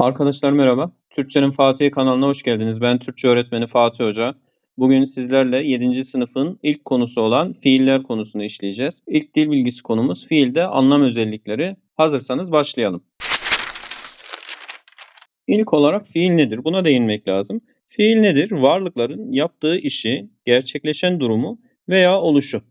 Arkadaşlar merhaba. Türkçenin Fatih kanalına hoş geldiniz. Ben Türkçe öğretmeni Fatih Hoca. Bugün sizlerle 7. sınıfın ilk konusu olan fiiller konusunu işleyeceğiz. İlk dil bilgisi konumuz fiilde anlam özellikleri. Hazırsanız başlayalım. İlk olarak fiil nedir? Buna değinmek lazım. Fiil nedir? Varlıkların yaptığı işi, gerçekleşen durumu veya oluşu.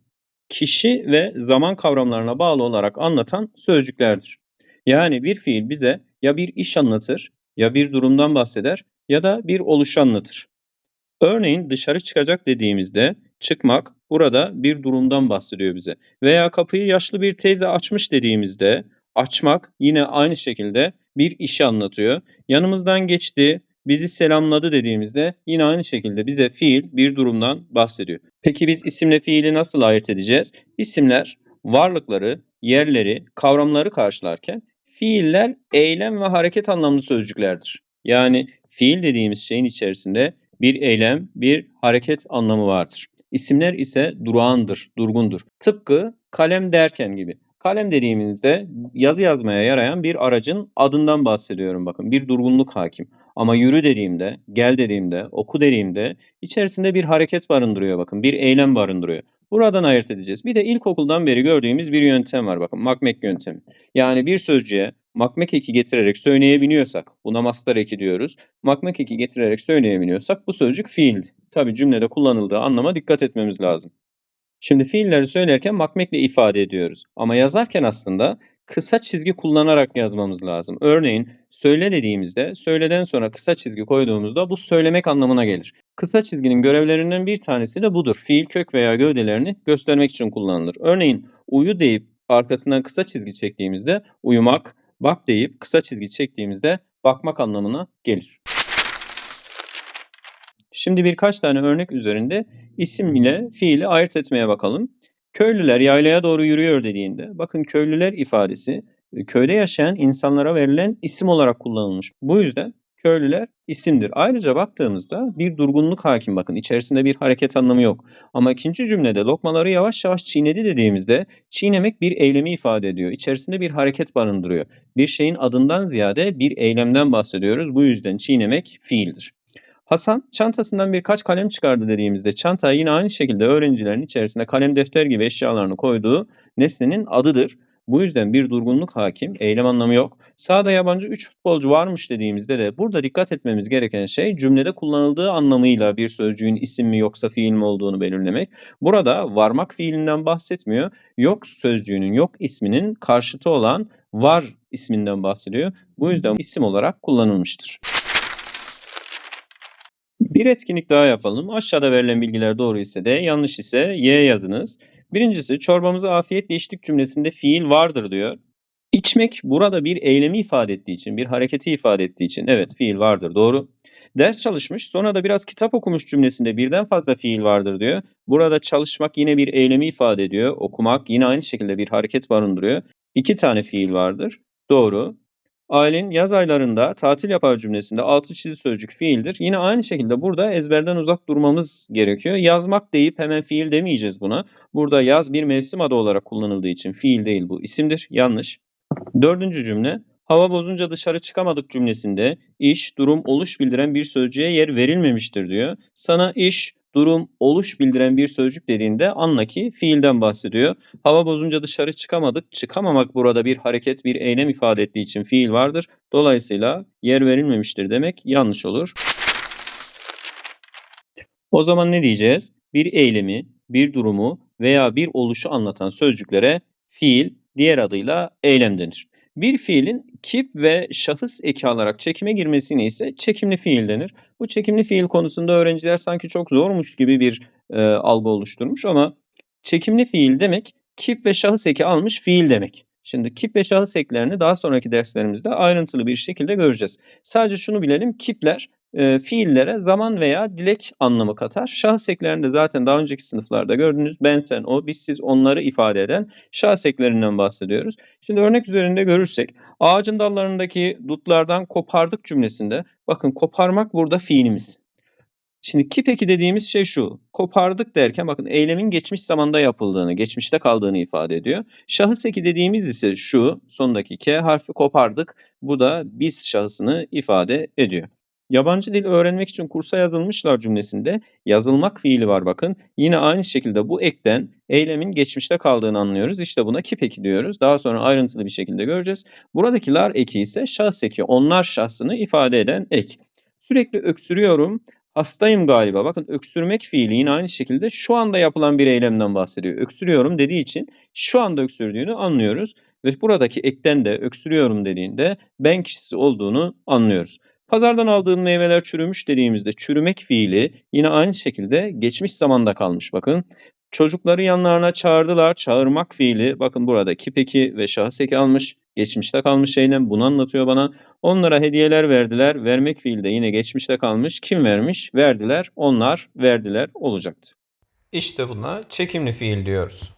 Kişi ve zaman kavramlarına bağlı olarak anlatan sözcüklerdir. Yani bir fiil bize ya bir iş anlatır, ya bir durumdan bahseder ya da bir oluşu anlatır. Örneğin dışarı çıkacak dediğimizde çıkmak burada bir durumdan bahsediyor bize. Veya kapıyı yaşlı bir teyze açmış dediğimizde açmak yine aynı şekilde bir işi anlatıyor. Yanımızdan geçti, bizi selamladı dediğimizde yine aynı şekilde bize fiil bir durumdan bahsediyor. Peki biz isimle fiili nasıl ayırt edeceğiz? İsimler varlıkları, yerleri, kavramları karşılarken fiiller eylem ve hareket anlamlı sözcüklerdir. Yani fiil dediğimiz şeyin içerisinde bir eylem, bir hareket anlamı vardır. İsimler ise durağandır, durgundur. Tıpkı kalem derken gibi. Kalem dediğimizde yazı yazmaya yarayan bir aracın adından bahsediyorum bakın. Bir durgunluk hakim. Ama yürü dediğimde, gel dediğimde, oku dediğimde içerisinde bir hareket barındırıyor bakın. Bir eylem barındırıyor. Buradan ayırt edeceğiz. Bir de ilkokuldan beri gördüğümüz bir yöntem var bakın. Makmek yöntemi. Yani bir sözcüğe makmek eki getirerek söyleyebiliyorsak, buna mastar eki diyoruz. Makmek eki getirerek söyleyebiliyorsak bu sözcük fiil. Tabi cümlede kullanıldığı anlama dikkat etmemiz lazım. Şimdi fiilleri söylerken makmekle ifade ediyoruz. Ama yazarken aslında kısa çizgi kullanarak yazmamız lazım. Örneğin söyle dediğimizde söyleden sonra kısa çizgi koyduğumuzda bu söylemek anlamına gelir. Kısa çizginin görevlerinden bir tanesi de budur. Fiil kök veya gövdelerini göstermek için kullanılır. Örneğin uyu deyip arkasından kısa çizgi çektiğimizde uyumak, bak deyip kısa çizgi çektiğimizde bakmak anlamına gelir. Şimdi birkaç tane örnek üzerinde isim ile fiili ayırt etmeye bakalım. Köylüler yaylaya doğru yürüyor dediğinde bakın köylüler ifadesi köyde yaşayan insanlara verilen isim olarak kullanılmış. Bu yüzden köylüler isimdir. Ayrıca baktığımızda bir durgunluk hakim bakın içerisinde bir hareket anlamı yok. Ama ikinci cümlede lokmaları yavaş yavaş çiğnedi dediğimizde çiğnemek bir eylemi ifade ediyor. İçerisinde bir hareket barındırıyor. Bir şeyin adından ziyade bir eylemden bahsediyoruz. Bu yüzden çiğnemek fiildir. Hasan çantasından birkaç kalem çıkardı dediğimizde çanta yine aynı şekilde öğrencilerin içerisinde kalem defter gibi eşyalarını koyduğu nesnenin adıdır. Bu yüzden bir durgunluk hakim, eylem anlamı yok. Sağda yabancı 3 futbolcu varmış dediğimizde de burada dikkat etmemiz gereken şey cümlede kullanıldığı anlamıyla bir sözcüğün isim mi yoksa fiil mi olduğunu belirlemek. Burada varmak fiilinden bahsetmiyor. Yok sözcüğünün, yok isminin karşıtı olan var isminden bahsediyor. Bu yüzden isim olarak kullanılmıştır. Bir etkinlik daha yapalım. Aşağıda verilen bilgiler doğru ise de yanlış ise Y yazınız. Birincisi çorbamızı afiyetle içtik cümlesinde fiil vardır diyor. İçmek burada bir eylemi ifade ettiği için, bir hareketi ifade ettiği için evet fiil vardır doğru. Ders çalışmış sonra da biraz kitap okumuş cümlesinde birden fazla fiil vardır diyor. Burada çalışmak yine bir eylemi ifade ediyor. Okumak yine aynı şekilde bir hareket barındırıyor. İki tane fiil vardır. Doğru. Aylin yaz aylarında tatil yapar cümlesinde altı çizili sözcük fiildir. Yine aynı şekilde burada ezberden uzak durmamız gerekiyor. Yazmak deyip hemen fiil demeyeceğiz buna. Burada yaz bir mevsim adı olarak kullanıldığı için fiil değil bu isimdir. Yanlış. Dördüncü cümle hava bozunca dışarı çıkamadık cümlesinde iş, durum, oluş bildiren bir sözcüğe yer verilmemiştir diyor. Sana iş, durum, oluş bildiren bir sözcük dediğinde anla ki fiilden bahsediyor. Hava bozunca dışarı çıkamadık. Çıkamamak burada bir hareket, bir eylem ifade ettiği için fiil vardır. Dolayısıyla yer verilmemiştir demek yanlış olur. O zaman ne diyeceğiz? Bir eylemi, bir durumu veya bir oluşu anlatan sözcüklere fiil, diğer adıyla eylem denir. Bir fiilin kip ve şahıs eki alarak çekime girmesine ise çekimli fiil denir. Bu çekimli fiil konusunda öğrenciler sanki çok zormuş gibi bir e, algı oluşturmuş ama çekimli fiil demek kip ve şahıs eki almış fiil demek. Şimdi kip ve şahıs eklerini daha sonraki derslerimizde ayrıntılı bir şekilde göreceğiz. Sadece şunu bilelim kipler e, fiillere zaman veya dilek anlamı katar. Şahıs eklerinde zaten daha önceki sınıflarda gördünüz. Ben, sen, o, biz, siz onları ifade eden şahıs eklerinden bahsediyoruz. Şimdi örnek üzerinde görürsek ağacın dallarındaki dutlardan kopardık cümlesinde bakın koparmak burada fiilimiz. Şimdi ki peki dediğimiz şey şu. Kopardık derken bakın eylemin geçmiş zamanda yapıldığını, geçmişte kaldığını ifade ediyor. Şahıs eki dediğimiz ise şu sondaki K harfi kopardık. Bu da biz şahısını ifade ediyor. Yabancı dil öğrenmek için kursa yazılmışlar cümlesinde yazılmak fiili var bakın. Yine aynı şekilde bu ekten eylemin geçmişte kaldığını anlıyoruz. İşte buna ki peki diyoruz. Daha sonra ayrıntılı bir şekilde göreceğiz. Buradaki lar eki ise şahs eki. Onlar şahsını ifade eden ek. Sürekli öksürüyorum. Hastayım galiba. Bakın öksürmek fiili yine aynı şekilde şu anda yapılan bir eylemden bahsediyor. Öksürüyorum dediği için şu anda öksürdüğünü anlıyoruz. Ve buradaki ekten de öksürüyorum dediğinde ben kişisi olduğunu anlıyoruz. Pazardan aldığın meyveler çürümüş dediğimizde çürümek fiili yine aynı şekilde geçmiş zamanda kalmış bakın. Çocukları yanlarına çağırdılar. Çağırmak fiili bakın burada kipeki ve şahıs eki almış. Geçmişte kalmış eylem bunu anlatıyor bana. Onlara hediyeler verdiler. Vermek fiili de yine geçmişte kalmış. Kim vermiş? Verdiler. Onlar verdiler olacaktı. İşte buna çekimli fiil diyoruz.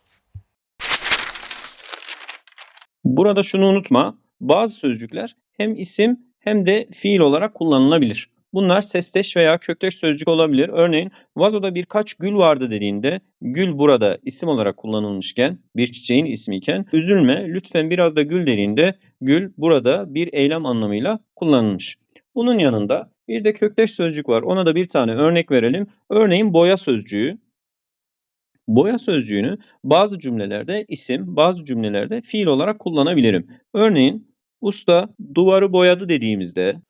Burada şunu unutma. Bazı sözcükler hem isim hem de fiil olarak kullanılabilir. Bunlar sesteş veya kökteş sözcük olabilir. Örneğin vazoda birkaç gül vardı dediğinde gül burada isim olarak kullanılmışken bir çiçeğin ismiyken üzülme lütfen biraz da gül dediğinde gül burada bir eylem anlamıyla kullanılmış. Bunun yanında bir de kökteş sözcük var. Ona da bir tane örnek verelim. Örneğin boya sözcüğü. Boya sözcüğünü bazı cümlelerde isim, bazı cümlelerde fiil olarak kullanabilirim. Örneğin usta duvarı boyadı dediğimizde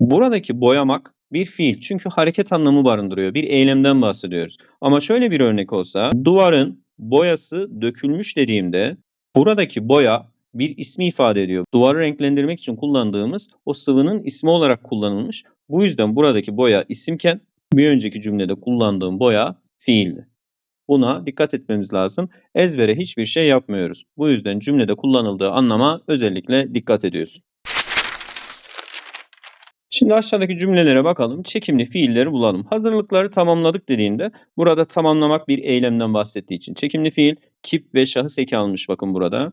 buradaki boyamak bir fiil çünkü hareket anlamı barındırıyor. Bir eylemden bahsediyoruz. Ama şöyle bir örnek olsa duvarın boyası dökülmüş dediğimde buradaki boya bir ismi ifade ediyor. Duvarı renklendirmek için kullandığımız o sıvının ismi olarak kullanılmış. Bu yüzden buradaki boya isimken bir önceki cümlede kullandığım boya fiildi. Buna dikkat etmemiz lazım. Ezbere hiçbir şey yapmıyoruz. Bu yüzden cümlede kullanıldığı anlama özellikle dikkat ediyorsun. Şimdi aşağıdaki cümlelere bakalım. Çekimli fiilleri bulalım. Hazırlıkları tamamladık dediğinde burada tamamlamak bir eylemden bahsettiği için çekimli fiil kip ve şahıs eki almış bakın burada.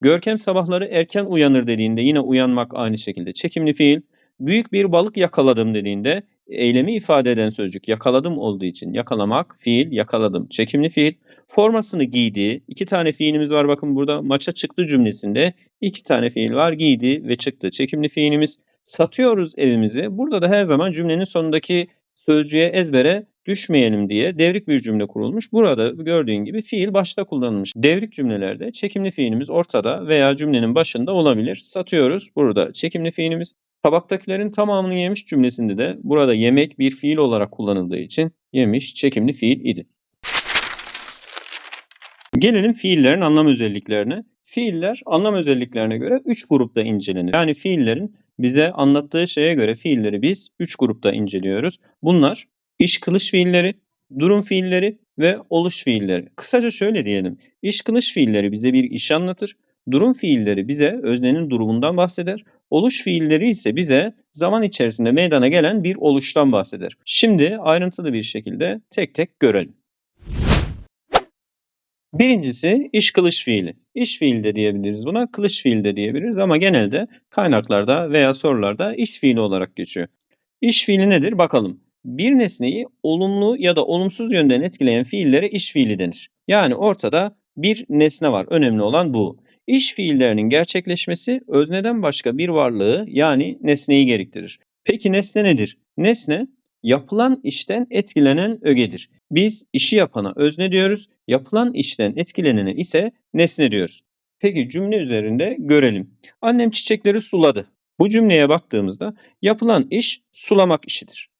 Görkem sabahları erken uyanır dediğinde yine uyanmak aynı şekilde çekimli fiil. Büyük bir balık yakaladım dediğinde eylemi ifade eden sözcük yakaladım olduğu için yakalamak fiil yakaladım çekimli fiil. Formasını giydi. iki tane fiilimiz var bakın burada maça çıktı cümlesinde iki tane fiil var giydi ve çıktı çekimli fiilimiz. Satıyoruz evimizi. Burada da her zaman cümlenin sonundaki sözcüğe ezbere düşmeyelim diye devrik bir cümle kurulmuş. Burada gördüğün gibi fiil başta kullanılmış. Devrik cümlelerde çekimli fiilimiz ortada veya cümlenin başında olabilir. Satıyoruz. Burada çekimli fiilimiz. Tabaktakilerin tamamını yemiş cümlesinde de burada yemek bir fiil olarak kullanıldığı için yemiş çekimli fiil idi. Gelelim fiillerin anlam özelliklerine. Fiiller anlam özelliklerine göre 3 grupta incelenir. Yani fiillerin bize anlattığı şeye göre fiilleri biz 3 grupta inceliyoruz. Bunlar iş kılış fiilleri, durum fiilleri ve oluş fiilleri. Kısaca şöyle diyelim. İş kılış fiilleri bize bir iş anlatır. Durum fiilleri bize öznenin durumundan bahseder. Oluş fiilleri ise bize zaman içerisinde meydana gelen bir oluştan bahseder. Şimdi ayrıntılı bir şekilde tek tek görelim. Birincisi iş kılış fiili. İş fiili de diyebiliriz buna, kılış fiili de diyebiliriz ama genelde kaynaklarda veya sorularda iş fiili olarak geçiyor. İş fiili nedir? Bakalım. Bir nesneyi olumlu ya da olumsuz yönden etkileyen fiillere iş fiili denir. Yani ortada bir nesne var. Önemli olan bu. İş fiillerinin gerçekleşmesi özneden başka bir varlığı yani nesneyi gerektirir. Peki nesne nedir? Nesne yapılan işten etkilenen ögedir. Biz işi yapana özne diyoruz, yapılan işten etkilenene ise nesne diyoruz. Peki cümle üzerinde görelim. Annem çiçekleri suladı. Bu cümleye baktığımızda yapılan iş sulamak işidir.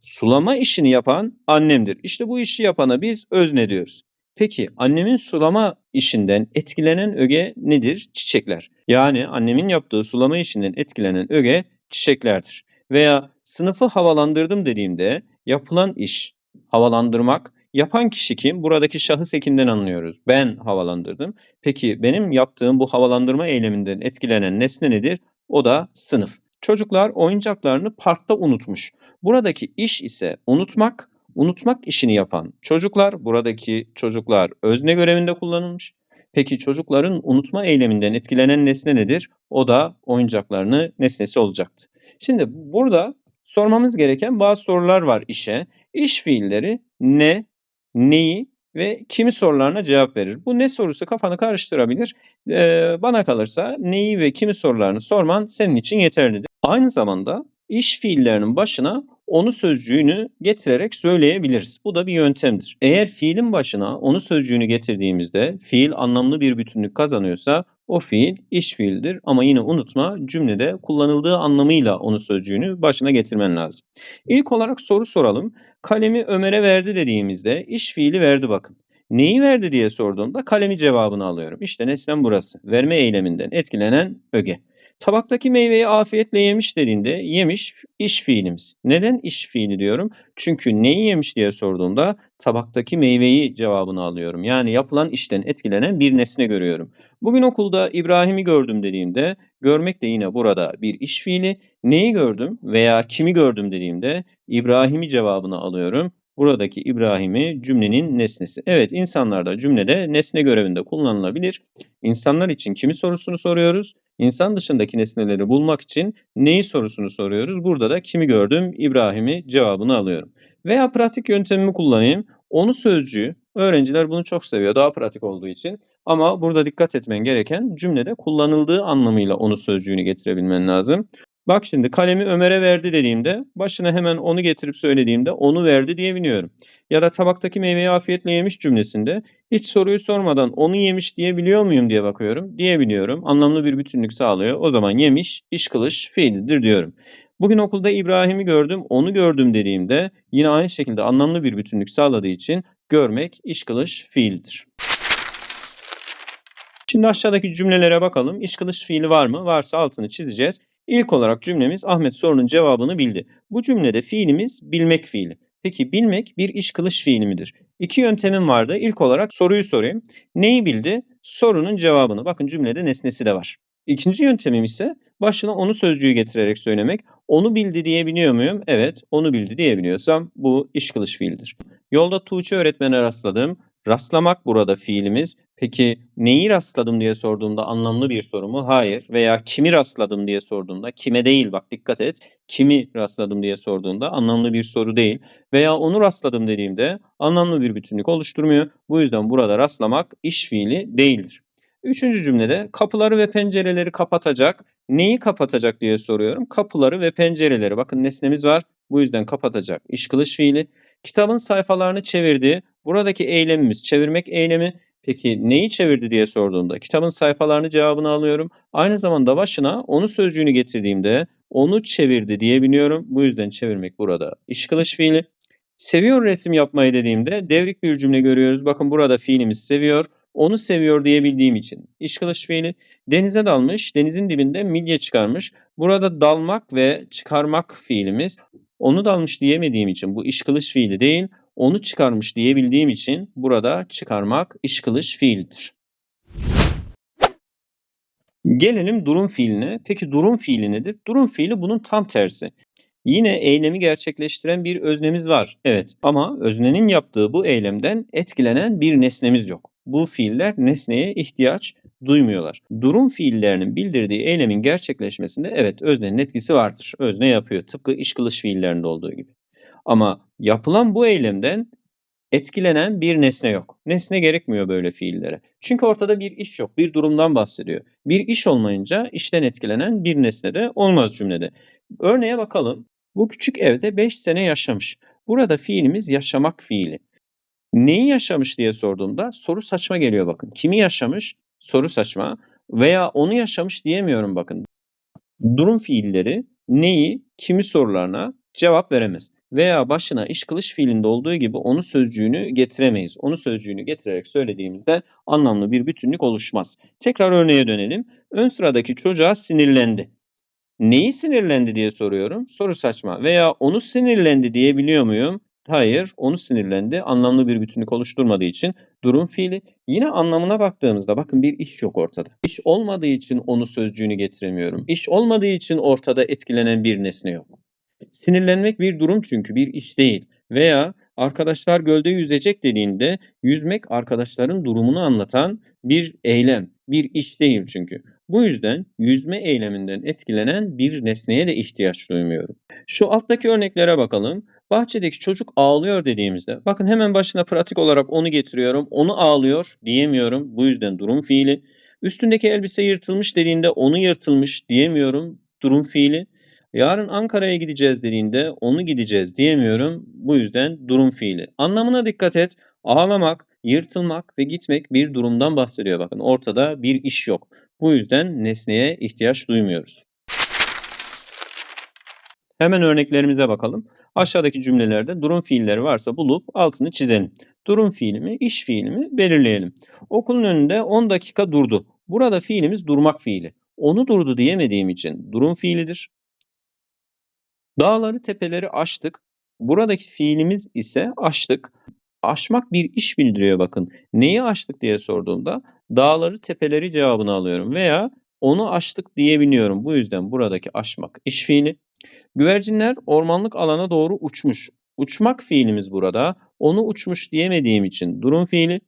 Sulama işini yapan annemdir. İşte bu işi yapana biz özne diyoruz. Peki annemin sulama işinden etkilenen öge nedir? Çiçekler. Yani annemin yaptığı sulama işinden etkilenen öge çiçeklerdir. Veya sınıfı havalandırdım dediğimde yapılan iş havalandırmak. Yapan kişi kim? Buradaki şahıs ekinden anlıyoruz. Ben havalandırdım. Peki benim yaptığım bu havalandırma eyleminden etkilenen nesne nedir? O da sınıf. Çocuklar oyuncaklarını parkta unutmuş. Buradaki iş ise unutmak, unutmak işini yapan çocuklar, buradaki çocuklar özne görevinde kullanılmış. Peki çocukların unutma eyleminden etkilenen nesne nedir? O da oyuncaklarını nesnesi olacaktı. Şimdi burada Sormamız gereken bazı sorular var işe. İş fiilleri ne, neyi ve kimi sorularına cevap verir. Bu ne sorusu kafanı karıştırabilir. Ee, bana kalırsa neyi ve kimi sorularını sorman senin için yeterlidir. Aynı zamanda iş fiillerinin başına onu sözcüğünü getirerek söyleyebiliriz. Bu da bir yöntemdir. Eğer fiilin başına onu sözcüğünü getirdiğimizde fiil anlamlı bir bütünlük kazanıyorsa o fiil iş fiildir ama yine unutma cümlede kullanıldığı anlamıyla onu sözcüğünü başına getirmen lazım. İlk olarak soru soralım. Kalemi Ömer'e verdi dediğimizde iş fiili verdi bakın. Neyi verdi diye sorduğumda kalemi cevabını alıyorum. İşte nesnem burası. Verme eyleminden etkilenen öge. Tabaktaki meyveyi afiyetle yemiş dediğinde yemiş iş fiilimiz. Neden iş fiili diyorum? Çünkü neyi yemiş diye sorduğumda tabaktaki meyveyi cevabını alıyorum. Yani yapılan işten etkilenen bir nesne görüyorum. Bugün okulda İbrahim'i gördüm dediğimde görmek de yine burada bir iş fiili. Neyi gördüm veya kimi gördüm dediğimde İbrahim'i cevabını alıyorum. Buradaki İbrahim'i cümlenin nesnesi. Evet insanlar da cümlede nesne görevinde kullanılabilir. İnsanlar için kimi sorusunu soruyoruz. İnsan dışındaki nesneleri bulmak için neyi sorusunu soruyoruz. Burada da kimi gördüm İbrahim'i cevabını alıyorum. Veya pratik yöntemimi kullanayım. Onu sözcüğü öğrenciler bunu çok seviyor daha pratik olduğu için. Ama burada dikkat etmen gereken cümlede kullanıldığı anlamıyla onu sözcüğünü getirebilmen lazım. Bak şimdi kalemi Ömer'e verdi dediğimde başına hemen onu getirip söylediğimde onu verdi diyebiliyorum. Ya da tabaktaki meyveyi afiyetle yemiş cümlesinde hiç soruyu sormadan onu yemiş diyebiliyor muyum diye bakıyorum. Diyebiliyorum. Anlamlı bir bütünlük sağlıyor. O zaman yemiş, iş kılış fiildir diyorum. Bugün okulda İbrahim'i gördüm, onu gördüm dediğimde yine aynı şekilde anlamlı bir bütünlük sağladığı için görmek, iş kılış fiildir. Şimdi aşağıdaki cümlelere bakalım. İş kılış fiili var mı? Varsa altını çizeceğiz. İlk olarak cümlemiz Ahmet sorunun cevabını bildi. Bu cümlede fiilimiz bilmek fiili. Peki bilmek bir iş kılış fiili midir? İki yöntemim vardı. İlk olarak soruyu sorayım. Neyi bildi? Sorunun cevabını. Bakın cümlede nesnesi de var. İkinci yöntemim ise başına onu sözcüğü getirerek söylemek. Onu bildi diyebiliyor muyum? Evet, onu bildi diyebiliyorsam bu iş kılış fiildir. Yolda Tuğçe öğretmene rastladım. Rastlamak burada fiilimiz. Peki neyi rastladım diye sorduğumda anlamlı bir soru mu? Hayır. Veya kimi rastladım diye sorduğumda kime değil bak dikkat et. Kimi rastladım diye sorduğunda anlamlı bir soru değil. Veya onu rastladım dediğimde anlamlı bir bütünlük oluşturmuyor. Bu yüzden burada rastlamak iş fiili değildir. Üçüncü cümlede kapıları ve pencereleri kapatacak. Neyi kapatacak diye soruyorum. Kapıları ve pencereleri. Bakın nesnemiz var. Bu yüzden kapatacak. İş kılış fiili. Kitabın sayfalarını çevirdi. Buradaki eylemimiz çevirmek eylemi. Peki neyi çevirdi diye sorduğumda kitabın sayfalarını cevabını alıyorum. Aynı zamanda başına onu sözcüğünü getirdiğimde onu çevirdi diyebiliyorum. Bu yüzden çevirmek burada iş kılış fiili. Seviyor resim yapmayı dediğimde devrik bir cümle görüyoruz. Bakın burada fiilimiz seviyor. Onu seviyor diyebildiğim için. İş kılış fiili. Denize dalmış, denizin dibinde midye çıkarmış. Burada dalmak ve çıkarmak fiilimiz. Onu dalmış diyemediğim için bu iş kılış fiili değil, onu çıkarmış diyebildiğim için burada çıkarmak iş kılış fiildir. Gelelim durum fiiline. Peki durum fiili nedir? Durum fiili bunun tam tersi. Yine eylemi gerçekleştiren bir öznemiz var. Evet ama öznenin yaptığı bu eylemden etkilenen bir nesnemiz yok. Bu fiiller nesneye ihtiyaç duymuyorlar. Durum fiillerinin bildirdiği eylemin gerçekleşmesinde evet öznenin etkisi vardır. Özne yapıyor tıpkı iş kılış fiillerinde olduğu gibi. Ama yapılan bu eylemden etkilenen bir nesne yok. Nesne gerekmiyor böyle fiillere. Çünkü ortada bir iş yok, bir durumdan bahsediyor. Bir iş olmayınca işten etkilenen bir nesne de olmaz cümlede. Örneğe bakalım. Bu küçük evde 5 sene yaşamış. Burada fiilimiz yaşamak fiili. Neyi yaşamış diye sorduğumda soru saçma geliyor bakın. Kimi yaşamış? Soru saçma. Veya onu yaşamış diyemiyorum bakın. Durum fiilleri neyi, kimi sorularına cevap veremez. Veya başına iş kılış fiilinde olduğu gibi onu sözcüğünü getiremeyiz. Onu sözcüğünü getirerek söylediğimizde anlamlı bir bütünlük oluşmaz. Tekrar örneğe dönelim. Ön sıradaki çocuğa sinirlendi. Neyi sinirlendi diye soruyorum. Soru saçma. Veya onu sinirlendi diyebiliyor muyum? Hayır, onu sinirlendi. Anlamlı bir bütünlük oluşturmadığı için durum fiili. Yine anlamına baktığımızda bakın bir iş yok ortada. İş olmadığı için onu sözcüğünü getiremiyorum. İş olmadığı için ortada etkilenen bir nesne yok. Sinirlenmek bir durum çünkü bir iş değil. Veya arkadaşlar gölde yüzecek dediğinde yüzmek arkadaşların durumunu anlatan bir eylem, bir iş değil çünkü. Bu yüzden yüzme eyleminden etkilenen bir nesneye de ihtiyaç duymuyorum. Şu alttaki örneklere bakalım. Bahçedeki çocuk ağlıyor dediğimizde bakın hemen başına pratik olarak onu getiriyorum. Onu ağlıyor diyemiyorum. Bu yüzden durum fiili. Üstündeki elbise yırtılmış dediğinde onu yırtılmış diyemiyorum. Durum fiili. Yarın Ankara'ya gideceğiz dediğinde onu gideceğiz diyemiyorum. Bu yüzden durum fiili. Anlamına dikkat et. Ağlamak, yırtılmak ve gitmek bir durumdan bahsediyor. Bakın ortada bir iş yok. Bu yüzden nesneye ihtiyaç duymuyoruz. Hemen örneklerimize bakalım. Aşağıdaki cümlelerde durum fiilleri varsa bulup altını çizelim. Durum fiili mi, iş fiili mi belirleyelim. Okulun önünde 10 dakika durdu. Burada fiilimiz durmak fiili. Onu durdu diyemediğim için durum fiilidir. Dağları tepeleri aştık. Buradaki fiilimiz ise aştık. Aşmak bir iş bildiriyor bakın. Neyi aştık diye sorduğumda dağları tepeleri cevabını alıyorum veya onu aştık diyebiliyorum. Bu yüzden buradaki aşmak iş fiili. Güvercinler ormanlık alana doğru uçmuş. Uçmak fiilimiz burada. Onu uçmuş diyemediğim için durum fiili.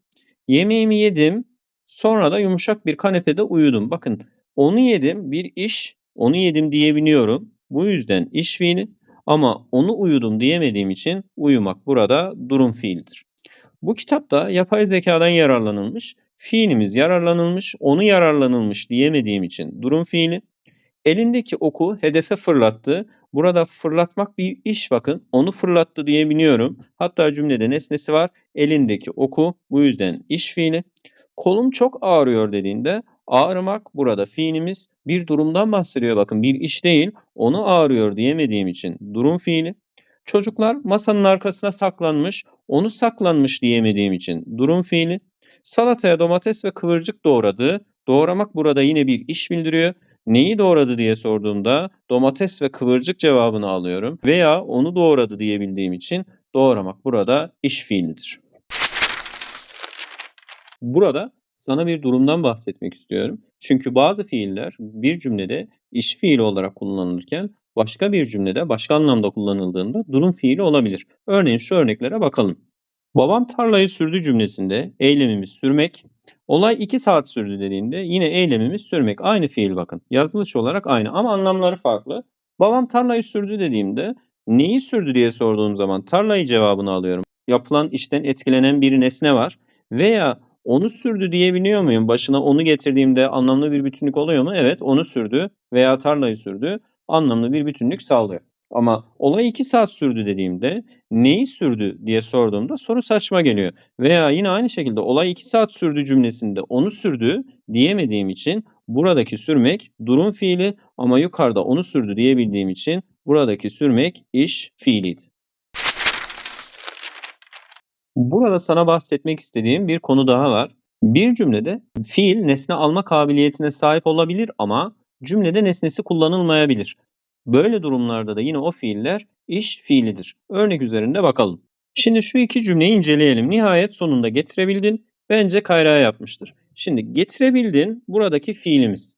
Yemeğimi yedim. Sonra da yumuşak bir kanepede uyudum. Bakın onu yedim bir iş. Onu yedim diyebiliyorum. Bu yüzden iş fiili. Ama onu uyudum diyemediğim için uyumak burada durum fiildir. Bu kitapta yapay zekadan yararlanılmış. Fiilimiz yararlanılmış, onu yararlanılmış diyemediğim için durum fiili. Elindeki oku hedefe fırlattı. Burada fırlatmak bir iş bakın. Onu fırlattı diyebiliyorum. Hatta cümlede nesnesi var. Elindeki oku bu yüzden iş fiili. Kolum çok ağrıyor dediğinde ağrımak burada fiilimiz bir durumdan bahsediyor bakın bir iş değil. Onu ağrıyor diyemediğim için durum fiili. Çocuklar masanın arkasına saklanmış. Onu saklanmış diyemediğim için durum fiili. Salataya domates ve kıvırcık doğradı. Doğramak burada yine bir iş bildiriyor. Neyi doğradı diye sorduğumda domates ve kıvırcık cevabını alıyorum. Veya onu doğradı diyebildiğim için doğramak burada iş fiilidir. Burada sana bir durumdan bahsetmek istiyorum. Çünkü bazı fiiller bir cümlede iş fiili olarak kullanılırken başka bir cümlede başka anlamda kullanıldığında durum fiili olabilir. Örneğin şu örneklere bakalım. Babam tarlayı sürdü cümlesinde eylemimiz sürmek. Olay 2 saat sürdü dediğinde yine eylemimiz sürmek. Aynı fiil bakın. Yazılış olarak aynı ama anlamları farklı. Babam tarlayı sürdü dediğimde neyi sürdü diye sorduğum zaman tarlayı cevabını alıyorum. Yapılan işten etkilenen bir nesne var. Veya onu sürdü diyebiliyor muyum? Başına onu getirdiğimde anlamlı bir bütünlük oluyor mu? Evet onu sürdü veya tarlayı sürdü anlamlı bir bütünlük sağlıyor. Ama olay 2 saat sürdü dediğimde neyi sürdü diye sorduğumda soru saçma geliyor. Veya yine aynı şekilde olay 2 saat sürdü cümlesinde onu sürdü diyemediğim için buradaki sürmek durum fiili ama yukarıda onu sürdü diyebildiğim için buradaki sürmek iş fiiliydi. Burada sana bahsetmek istediğim bir konu daha var. Bir cümlede fiil nesne alma kabiliyetine sahip olabilir ama cümlede nesnesi kullanılmayabilir. Böyle durumlarda da yine o fiiller iş fiilidir. Örnek üzerinde bakalım. Şimdi şu iki cümleyi inceleyelim. Nihayet sonunda getirebildin. Bence Kayra yapmıştır. Şimdi getirebildin buradaki fiilimiz.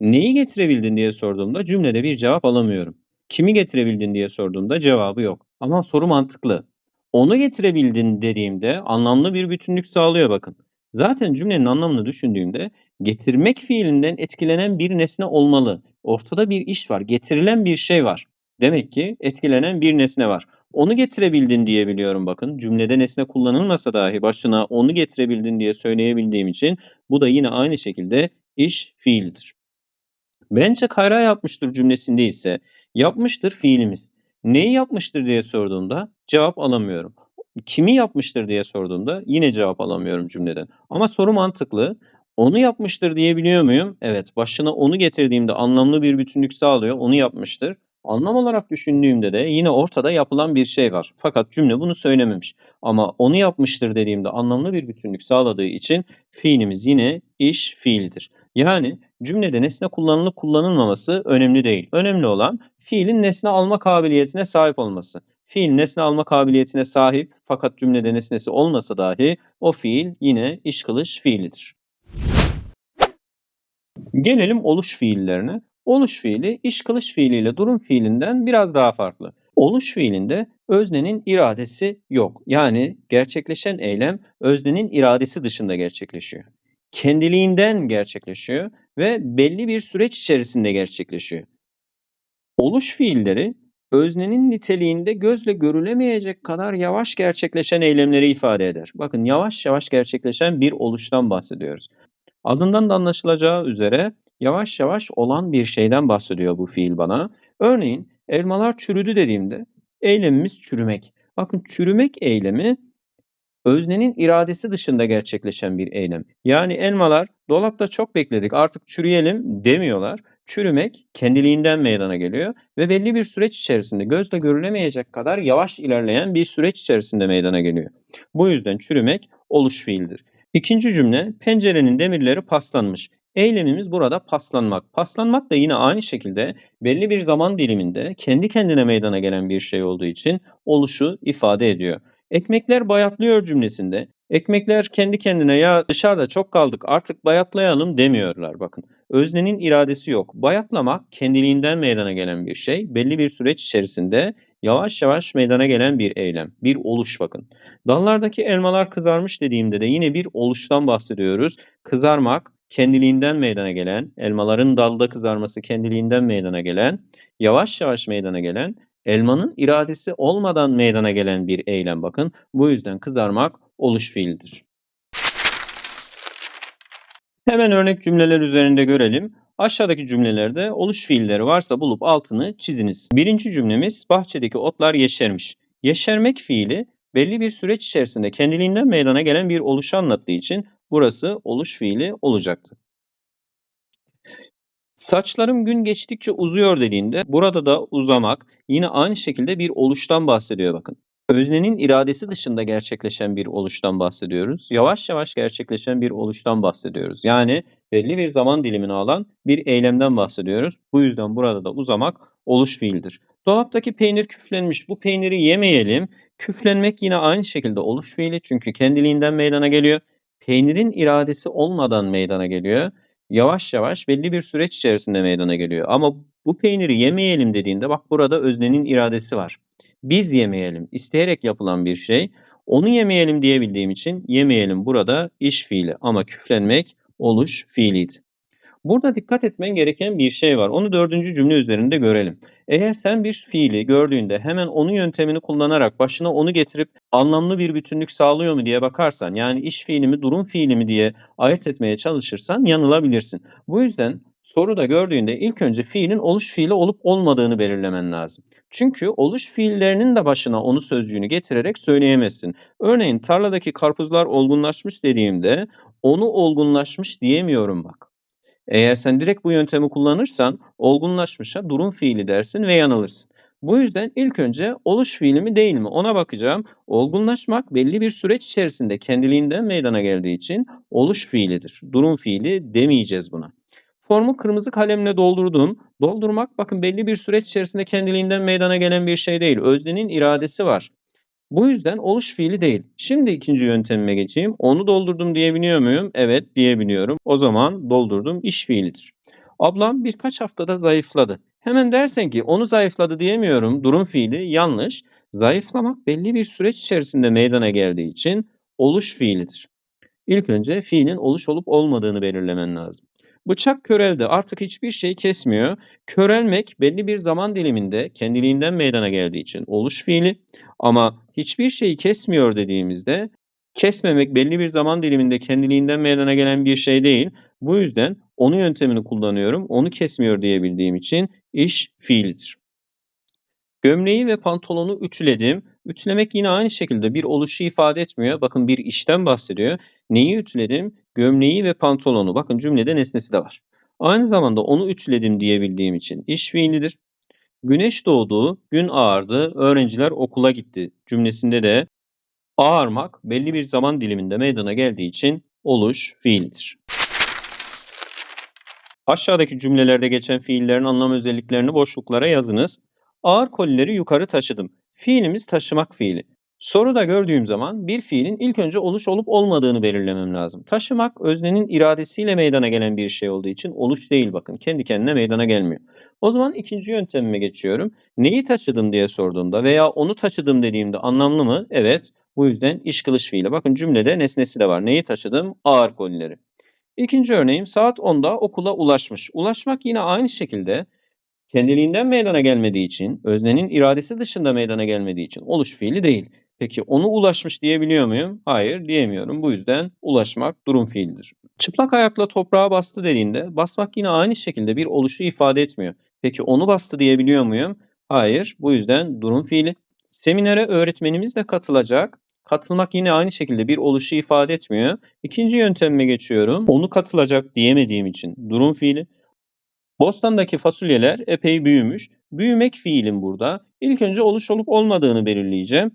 Neyi getirebildin diye sorduğumda cümlede bir cevap alamıyorum. Kimi getirebildin diye sorduğumda cevabı yok. Ama soru mantıklı. Onu getirebildin dediğimde anlamlı bir bütünlük sağlıyor bakın. Zaten cümlenin anlamını düşündüğümde getirmek fiilinden etkilenen bir nesne olmalı. Ortada bir iş var, getirilen bir şey var. Demek ki etkilenen bir nesne var. Onu getirebildin diyebiliyorum bakın. Cümlede nesne kullanılmasa dahi başına onu getirebildin diye söyleyebildiğim için bu da yine aynı şekilde iş fiildir. Bence Kayra yapmıştır cümlesinde ise yapmıştır fiilimiz. Neyi yapmıştır diye sorduğumda cevap alamıyorum. Kimi yapmıştır diye sorduğumda yine cevap alamıyorum cümleden. Ama soru mantıklı. Onu yapmıştır diyebiliyor muyum? Evet. Başına onu getirdiğimde anlamlı bir bütünlük sağlıyor. Onu yapmıştır. Anlam olarak düşündüğümde de yine ortada yapılan bir şey var. Fakat cümle bunu söylememiş. Ama onu yapmıştır dediğimde anlamlı bir bütünlük sağladığı için fiilimiz yine iş fiildir. Yani cümlede nesne kullanılıp kullanılmaması önemli değil. Önemli olan fiilin nesne alma kabiliyetine sahip olması. Fiil nesne alma kabiliyetine sahip fakat cümlede nesnesi olmasa dahi o fiil yine iş kılış fiilidir. Gelelim oluş fiillerine. Oluş fiili iş kılış fiiliyle durum fiilinden biraz daha farklı. Oluş fiilinde öznenin iradesi yok. Yani gerçekleşen eylem öznenin iradesi dışında gerçekleşiyor. kendiliğinden gerçekleşiyor ve belli bir süreç içerisinde gerçekleşiyor. Oluş fiilleri öznenin niteliğinde gözle görülemeyecek kadar yavaş gerçekleşen eylemleri ifade eder. Bakın yavaş yavaş gerçekleşen bir oluştan bahsediyoruz. Adından da anlaşılacağı üzere yavaş yavaş olan bir şeyden bahsediyor bu fiil bana. Örneğin elmalar çürüdü dediğimde eylemimiz çürümek. Bakın çürümek eylemi öznenin iradesi dışında gerçekleşen bir eylem. Yani elmalar dolapta çok bekledik artık çürüyelim demiyorlar. Çürümek kendiliğinden meydana geliyor ve belli bir süreç içerisinde gözle görülemeyecek kadar yavaş ilerleyen bir süreç içerisinde meydana geliyor. Bu yüzden çürümek oluş fiildir. İkinci cümle pencerenin demirleri paslanmış. Eylemimiz burada paslanmak. Paslanmak da yine aynı şekilde belli bir zaman diliminde kendi kendine meydana gelen bir şey olduğu için oluşu ifade ediyor. Ekmekler bayatlıyor cümlesinde ekmekler kendi kendine ya dışarıda çok kaldık artık bayatlayalım demiyorlar bakın. Öznenin iradesi yok. Bayatlamak kendiliğinden meydana gelen bir şey. Belli bir süreç içerisinde yavaş yavaş meydana gelen bir eylem, bir oluş bakın. Dallardaki elmalar kızarmış dediğimde de yine bir oluştan bahsediyoruz. Kızarmak kendiliğinden meydana gelen, elmaların dalda kızarması kendiliğinden meydana gelen, yavaş yavaş meydana gelen, elmanın iradesi olmadan meydana gelen bir eylem bakın. Bu yüzden kızarmak oluş fiilidir. Hemen örnek cümleler üzerinde görelim. Aşağıdaki cümlelerde oluş fiilleri varsa bulup altını çiziniz. Birinci cümlemiz bahçedeki otlar yeşermiş. Yeşermek fiili belli bir süreç içerisinde kendiliğinden meydana gelen bir oluşu anlattığı için burası oluş fiili olacaktı. Saçlarım gün geçtikçe uzuyor dediğinde burada da uzamak yine aynı şekilde bir oluştan bahsediyor bakın. Öznenin iradesi dışında gerçekleşen bir oluştan bahsediyoruz. Yavaş yavaş gerçekleşen bir oluştan bahsediyoruz. Yani belli bir zaman dilimini alan bir eylemden bahsediyoruz. Bu yüzden burada da uzamak oluş fiildir. Dolaptaki peynir küflenmiş. Bu peyniri yemeyelim. Küflenmek yine aynı şekilde oluş fiili çünkü kendiliğinden meydana geliyor. Peynirin iradesi olmadan meydana geliyor. Yavaş yavaş belli bir süreç içerisinde meydana geliyor. Ama bu peyniri yemeyelim dediğinde bak burada öznenin iradesi var. Biz yemeyelim. isteyerek yapılan bir şey. Onu yemeyelim diyebildiğim için yemeyelim burada iş fiili ama küflenmek oluş fiiliydi. Burada dikkat etmen gereken bir şey var. Onu dördüncü cümle üzerinde görelim. Eğer sen bir fiili gördüğünde hemen onun yöntemini kullanarak başına onu getirip anlamlı bir bütünlük sağlıyor mu diye bakarsan yani iş fiili mi durum fiili mi diye ayırt etmeye çalışırsan yanılabilirsin. Bu yüzden soruda gördüğünde ilk önce fiilin oluş fiili olup olmadığını belirlemen lazım. Çünkü oluş fiillerinin de başına onu sözcüğünü getirerek söyleyemezsin. Örneğin tarladaki karpuzlar olgunlaşmış dediğimde onu olgunlaşmış diyemiyorum bak. Eğer sen direkt bu yöntemi kullanırsan olgunlaşmışa durum fiili dersin ve yanılırsın. Bu yüzden ilk önce oluş fiili mi değil mi ona bakacağım. Olgunlaşmak belli bir süreç içerisinde kendiliğinden meydana geldiği için oluş fiilidir. Durum fiili demeyeceğiz buna. Formu kırmızı kalemle doldurdum. Doldurmak bakın belli bir süreç içerisinde kendiliğinden meydana gelen bir şey değil. Öznenin iradesi var. Bu yüzden oluş fiili değil. Şimdi ikinci yöntemime geçeyim. Onu doldurdum diyebiliyor muyum? Evet diyebiliyorum. O zaman doldurdum iş fiilidir. Ablam birkaç haftada zayıfladı. Hemen dersen ki onu zayıfladı diyemiyorum. Durum fiili yanlış. Zayıflamak belli bir süreç içerisinde meydana geldiği için oluş fiilidir. İlk önce fiilin oluş olup olmadığını belirlemen lazım. Bıçak köreldi artık hiçbir şey kesmiyor. Körelmek belli bir zaman diliminde kendiliğinden meydana geldiği için oluş fiili ama hiçbir şeyi kesmiyor dediğimizde kesmemek belli bir zaman diliminde kendiliğinden meydana gelen bir şey değil. Bu yüzden onu yöntemini kullanıyorum. Onu kesmiyor diyebildiğim için iş fiildir. Gömleği ve pantolonu ütüledim. Ütülemek yine aynı şekilde bir oluşu ifade etmiyor. Bakın bir işten bahsediyor. Neyi ütüledim? Gömleği ve pantolonu. Bakın cümlede nesnesi de var. Aynı zamanda onu ütüledim diyebildiğim için iş fiilidir. Güneş doğdu, gün ağardı, öğrenciler okula gitti cümlesinde de ağarmak belli bir zaman diliminde meydana geldiği için oluş fiildir. Aşağıdaki cümlelerde geçen fiillerin anlam özelliklerini boşluklara yazınız. Ağır kolileri yukarı taşıdım. Fiilimiz taşımak fiili. Soruda gördüğüm zaman bir fiilin ilk önce oluş olup olmadığını belirlemem lazım. Taşımak öznenin iradesiyle meydana gelen bir şey olduğu için oluş değil bakın. Kendi kendine meydana gelmiyor. O zaman ikinci yöntemime geçiyorum. Neyi taşıdım diye sorduğumda veya onu taşıdım dediğimde anlamlı mı? Evet. Bu yüzden iş kılış fiili. Bakın cümlede nesnesi de var. Neyi taşıdım? Ağır kolileri. İkinci örneğim saat 10'da okula ulaşmış. Ulaşmak yine aynı şekilde kendiliğinden meydana gelmediği için, öznenin iradesi dışında meydana gelmediği için oluş fiili değil. Peki onu ulaşmış diyebiliyor muyum? Hayır diyemiyorum. Bu yüzden ulaşmak durum fiilidir. Çıplak ayakla toprağa bastı dediğinde basmak yine aynı şekilde bir oluşu ifade etmiyor. Peki onu bastı diyebiliyor muyum? Hayır. Bu yüzden durum fiili. Seminere öğretmenimiz de katılacak. Katılmak yine aynı şekilde bir oluşu ifade etmiyor. İkinci yöntemime geçiyorum. Onu katılacak diyemediğim için durum fiili. Bostandaki fasulyeler epey büyümüş. Büyümek fiilim burada. İlk önce oluş olup olmadığını belirleyeceğim.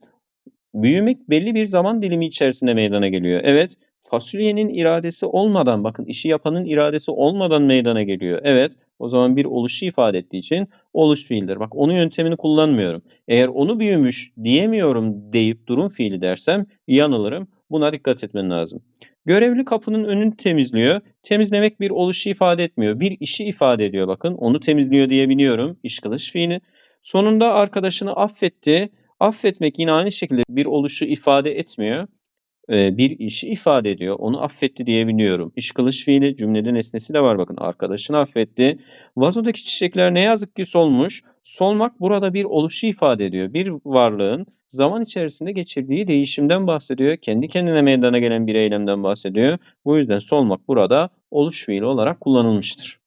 Büyümek belli bir zaman dilimi içerisinde meydana geliyor. Evet, fasulyenin iradesi olmadan, bakın işi yapanın iradesi olmadan meydana geliyor. Evet, o zaman bir oluşu ifade ettiği için oluş fiildir. Bak onun yöntemini kullanmıyorum. Eğer onu büyümüş diyemiyorum deyip durum fiili dersem yanılırım. Buna dikkat etmen lazım. Görevli kapının önünü temizliyor. Temizlemek bir oluşu ifade etmiyor. Bir işi ifade ediyor bakın. Onu temizliyor diyebiliyorum. İş kılış fiili. Sonunda arkadaşını affetti. Affetmek yine aynı şekilde bir oluşu ifade etmiyor. Ee, bir işi ifade ediyor. Onu affetti diyebiliyorum. İş kılış fiili cümlede nesnesi de var bakın. Arkadaşını affetti. Vazodaki çiçekler ne yazık ki solmuş. Solmak burada bir oluşu ifade ediyor. Bir varlığın zaman içerisinde geçirdiği değişimden bahsediyor. Kendi kendine meydana gelen bir eylemden bahsediyor. Bu yüzden solmak burada oluş fiili olarak kullanılmıştır.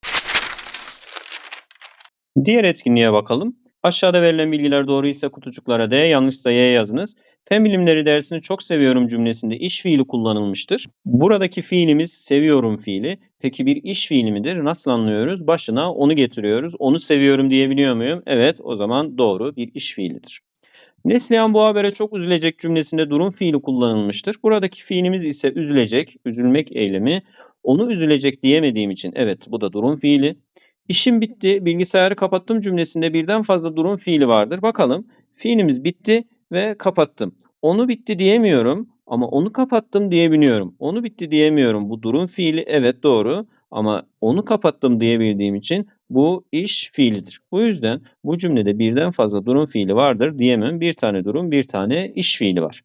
Diğer etkinliğe bakalım. Aşağıda verilen bilgiler doğruysa kutucuklara D, yanlışsa Y yazınız. Fen bilimleri dersini çok seviyorum cümlesinde iş fiili kullanılmıştır. Buradaki fiilimiz seviyorum fiili. Peki bir iş fiili midir? Nasıl anlıyoruz? Başına onu getiriyoruz. Onu seviyorum diyebiliyor muyum? Evet, o zaman doğru bir iş fiilidir. Neslihan bu habere çok üzülecek cümlesinde durum fiili kullanılmıştır. Buradaki fiilimiz ise üzülecek, üzülmek eylemi. Onu üzülecek diyemediğim için evet bu da durum fiili. İşim bitti, bilgisayarı kapattım cümlesinde birden fazla durum fiili vardır. Bakalım fiilimiz bitti ve kapattım. Onu bitti diyemiyorum ama onu kapattım diyebiliyorum. Onu bitti diyemiyorum. Bu durum fiili evet doğru ama onu kapattım diyebildiğim için bu iş fiilidir. Bu yüzden bu cümlede birden fazla durum fiili vardır diyemem. Bir tane durum, bir tane iş fiili var.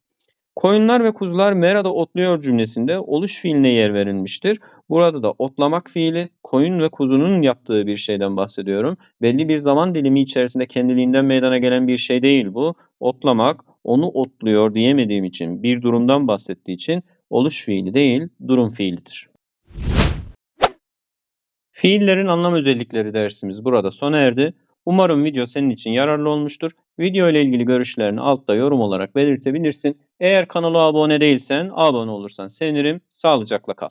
Koyunlar ve kuzular merada otluyor cümlesinde oluş fiiline yer verilmiştir. Burada da otlamak fiili koyun ve kuzunun yaptığı bir şeyden bahsediyorum. Belli bir zaman dilimi içerisinde kendiliğinden meydana gelen bir şey değil bu. Otlamak, onu otluyor diyemediğim için, bir durumdan bahsettiği için oluş fiili değil, durum fiilidir. Fiillerin anlam özellikleri dersimiz burada sona erdi. Umarım video senin için yararlı olmuştur. Video ile ilgili görüşlerini altta yorum olarak belirtebilirsin. Eğer kanala abone değilsen abone olursan sevinirim. Sağlıcakla kal.